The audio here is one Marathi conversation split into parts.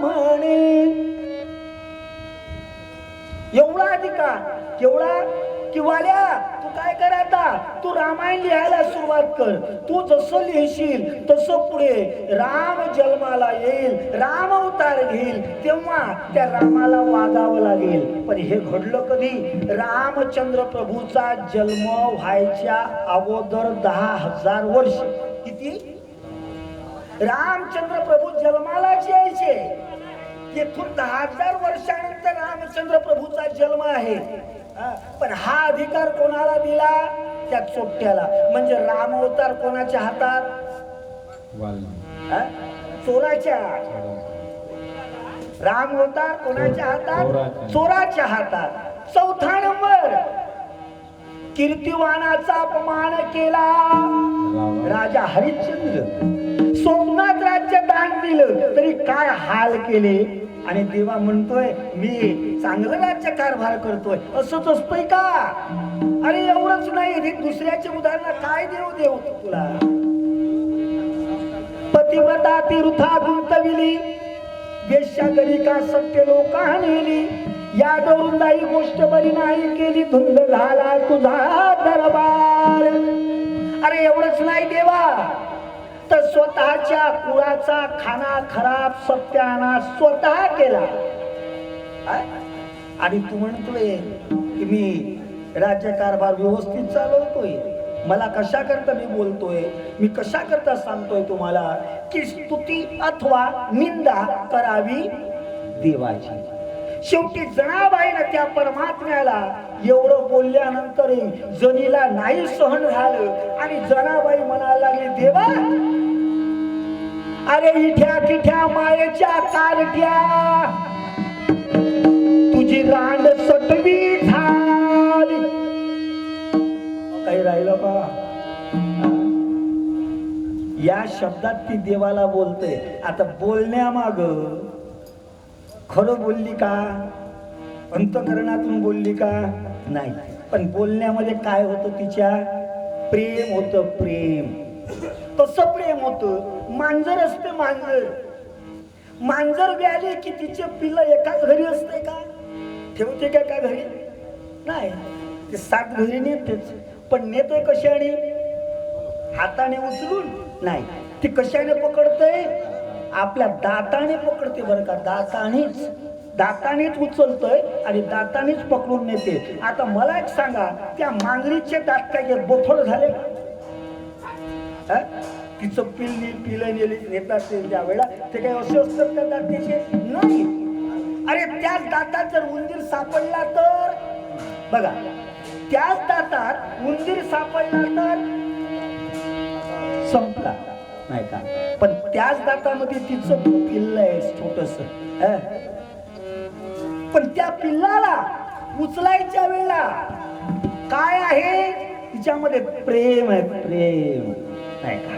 म्हणे. एवढा अधिकार केवढा? की वाल्या तू काय कर आता? तू रामायण लिहायला सुरुवात कर. तू जसं लिहिशील तसं पुढे राम जन्माला येईल राम अवतार घेईल तेव्हा त्या रामाला वागावं लागेल. पण हे घडलं कधी? रामचंद्र प्रभूचा जन्म व्हायच्या अगोदर दहा हजार वर्ष. किती? रामचंद्र प्रभू जन्मालाच यायचे. येथून दहा हजार वर्षानंतर रामचंद्र प्रभूचा जन्म आहे. पण हा अधिकार कोणाला दिला? त्या चोट्याला. म्हणजे राम अवतार कोणाच्या हातात? चोराच्या. राम अवतार कोणाच्या हातात? चोराच्या. चोराच्या हातात. चौथा नंबर. कीर्तिवानाचा अपमान केला. राजा हरिश्चंद्र. सोमनाथ राज्य दान दिलं तरी काय हाल केले? आणि देवा म्हणतोय मी चांगलं राज्य कारभार करतोय. असंच असतोय का? अरे एवढंच नाही दुसऱ्याचे उदाहरण काय देऊ देऊ तुला? पतिव्रता तीर्था गुंतविली वेश्या का सत्य लोका नेली या दोरुंदाई गोष्ट बरी नाही केली धुंद झाला तुझा दरबार. अरे एवढंच नाही देवा. तर स्वतःच्या कुळाचा खाना खराब सत्यानाश स्वतः केला. आणि तू म्हणतोय की मी राज्यकारभार व्यवस्थित चालवतोय. मला कशा करता मी बोलतोय? मी कशा करता सांगतोय तुम्हाला? की स्तुती अथवा निंदा करावी देवाची. शेवटी जनाबाईनं त्या परमात्म्याला एवढं बोलल्यानंतरही जनीला नाही सहन झालं. आणि जनाबाई म्हणायला लागली देवा अरे इठ्या तिठ्या मायेच्या कारट्या तुझी रांड सटवी झाली. काही राहिलं का? या शब्दात ती देवाला बोलते. आता बोलण्यामाग खरं बोलली का? अंतकरणातून बोलली का? नाही. पण बोलण्यामध्ये काय होतं तिच्या? प्रेम होतं प्रेम. कसं प्रेम होतं. मांजर असते मांजर. मांजर व्याले की तिचे पिल्लं एकाच घरी असते का? ठेवते का का घरी? नाही. ते सात घरी नेतेच. पण नेते कशाने? हाताने उचलून? नाही. ती कशाने पकडतय? आपल्या दाताने पकडते बरं का? दातानेच. दातानेच उचलतोय आणि दातानेच पकडून नेते. आता मला एक सांगा त्या मांगरीचे दात काय बोथोड झाले. तिचं पिलनी पिलं नेली नेतात ते त्या वेळा ते काही असे असतात का दातीचे? नाही. अरे त्याच दातात जर उंदीर सापडला तर? बघा त्याच दातात उंदीर सापडला तर? संपला. नाही का? पण त्याच दातामध्ये तिचं पिल्ल आहे छोटस पण त्या पिल्लाला उचलायच्या वेळेला काय आहे? तिच्यामध्ये प्रेम आहे प्रेम. नाही का?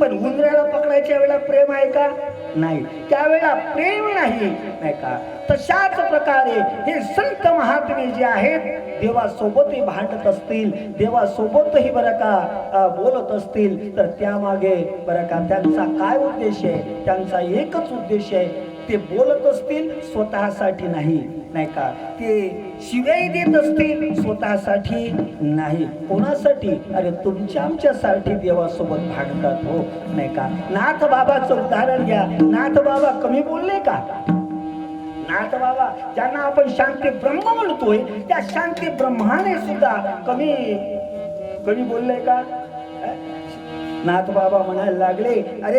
पण उंदराला पकडायच्या वेळेला प्रेम आहे का? नाही. त्यावेळेला प्रेम नाही. नाही का? तशाच प्रकारे हे संत महात्मे जे आहेत देवासोबतही भांडत असतील देवासोबतही बरं का बोलत असतील तर त्यामागे बरं का त्यांचा काय उद्देश आहे? त्यांचा एकच उद्देश आहे ते बोलत असतील स्वतःसाठी नाही. नाही का? ते शिवाय देत असतील स्वतःसाठी नाही. कोणासाठी? अरे तुमच्या आमच्यासाठी देवासोबत भांडतात हो. नाही का? नाथ बाबाचं उदाहरण घ्या. नाथ बाबा कमी बोलले का? नाथ बाबा ज्यांना आपण शांती ब्रह्म म्हणतोय त्या शांती ब्रह्माने सुद्धा कमी कमी बोलले का? नाथ बाबा म्हणायला लागले अरे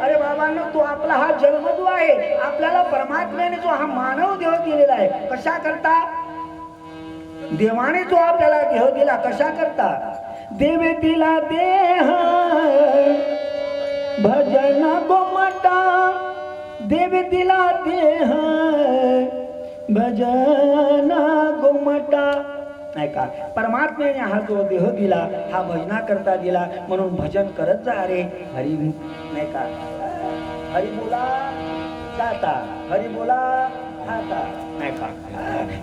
अरे मित्रांनो तो आपला हा जन्म जो आहे. आपल्याला परमात्म्याने जो हा मानव देह दिलेला आहे कशा करता? देवाने जो आपल्याला देह दिला कशा करता? देवे दिला देह भजन गोमटा देवे दिला देह भजन गोमटा. नाही का? परमात्म्याने हा जो देह दिला हा भजना करता दिला म्हणून भजन करत जा रे हरी. नाही का? हरी बोला जाता हरी बोला हा का? नाही का?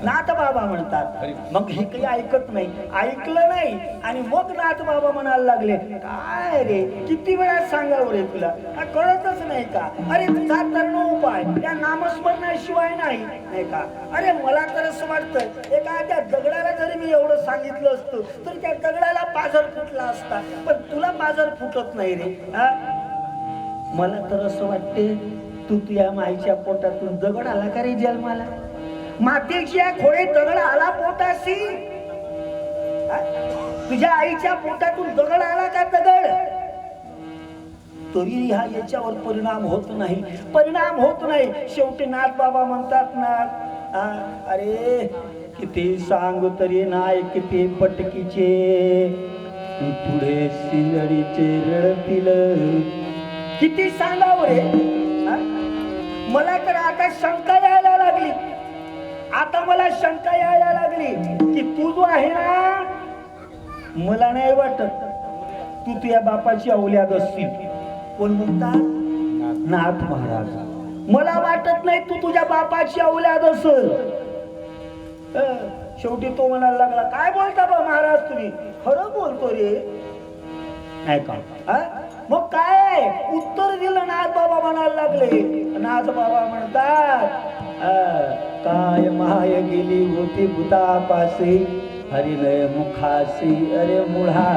नाथ बाबा म्हणतात. मग हे काही ऐकत नाही. ऐकलं नाही आणि मग नाथ बाबा म्हणायला लागले काय रे किती वेळा सांगावं रे तुला? कळतच नाही का? अरे तुझा तर नो उपाय. त्या नामस्मरणाशिवाय नाही. नाही का? अरे मला तर असं वाटतं एखाद्या दगडाला जरी मी एवढं सांगितलं असतं तर त्या दगडाला पाझर फुटला असता. पण तुला पाझर फुटत नाही रे हा? मला तर असं वाटते तू तुझ्या माईच्या पोटातून दगड आला का रे जन्माला? मातीच्या खोळे दगड आला पोटाशी? तुझ्या आईच्या पोटातून दगड आला का दगड? तरी हा याच्यावर परिणाम होत नाही. परिणाम होत नाही. शेवटी नाथ बाबा म्हणतात ना अरे किती सांग तरी नाय किती पटकीचे. पुढे सिंगडीचे रडतील. किती सांगावं रे? मला तर आता शंका यायला लागली. आता मला शंका यायला लागली की तू जो आहे ना मला नाही वाटत. तू तुझ्या बापाची अवल्याद असतील कोण म्हणतात नाथ महाराज मला वाटत नाही तू तुझ्या बापाची अवल्याद असल शेवटी तो म्हणायला लागला काय बोलता बा महाराज तुम्ही? खरं बोलतो रे. नाही का? मग काय? उत्तर दिलं नाथ बाबा म्हणायला लागले. नाथ बाबा म्हणतात काय माय गेली होती भूतापासे हरिलय मुखासी अरे मुळा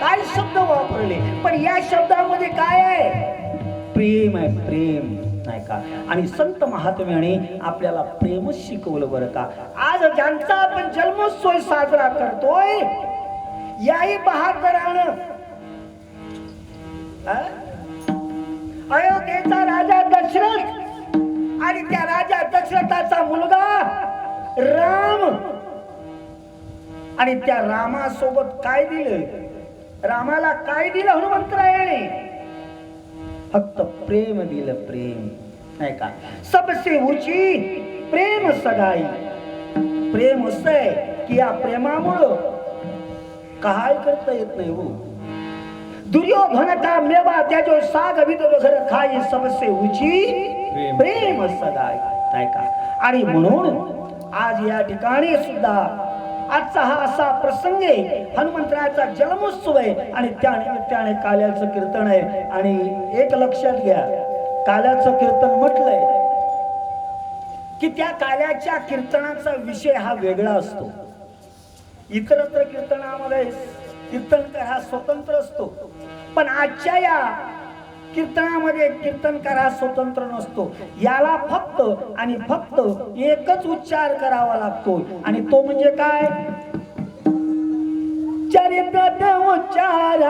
काय शब्द वापरले? पण या शब्दामध्ये काय आहे? प्रेम आहे प्रेम. नाही का? आणि संत महात्म्याने आपल्याला प्रेमच शिकवलं बरं का? आज ज्यांचा आपण जन्मोत्सव साजरा करतोय याही बहादरानं अयोध्येचा राजा दशरथ आणि त्या राजा दशरथाचा मुलगा राम. आणि त्या रामासोबत काय दिलं? रामाला काय दिलं हनुमंतरायाने? फक्त प्रेम दिलं प्रेम नाही का? सबसे उची प्रेम सगाई. प्रेम असं आहे की या प्रेमामुळं काय करता येत नाही हो? दुर्योधन का मेवा त्या जो साग अभित घर खाई सबसे ऊंची प्रेम. नाही का? आणि म्हणून आज या ठिकाणी सुद्धा आजचा हा असा प्रसंग आहे हनुमंतराचा जन्मोत्सव आहे आणि त्या निमित्ताने काल्याचं कीर्तन आहे. आणि एक लक्षात घ्या काल्याचं कीर्तन म्हटलंय की त्या काल्याच्या कीर्तनाचा विषय हा वेगळा असतो. इतरत्र कीर्तनामध्ये कीर्तनकार हा स्वतंत्र असतो. पण आजच्या या कीर्तनामध्ये कीर्तनकार हा स्वतंत्र नसतो. याला फक्त आणि फक्त एकच उच्चार करावा लागतो. आणि तो म्हणजे काय? चरित्र उच्चार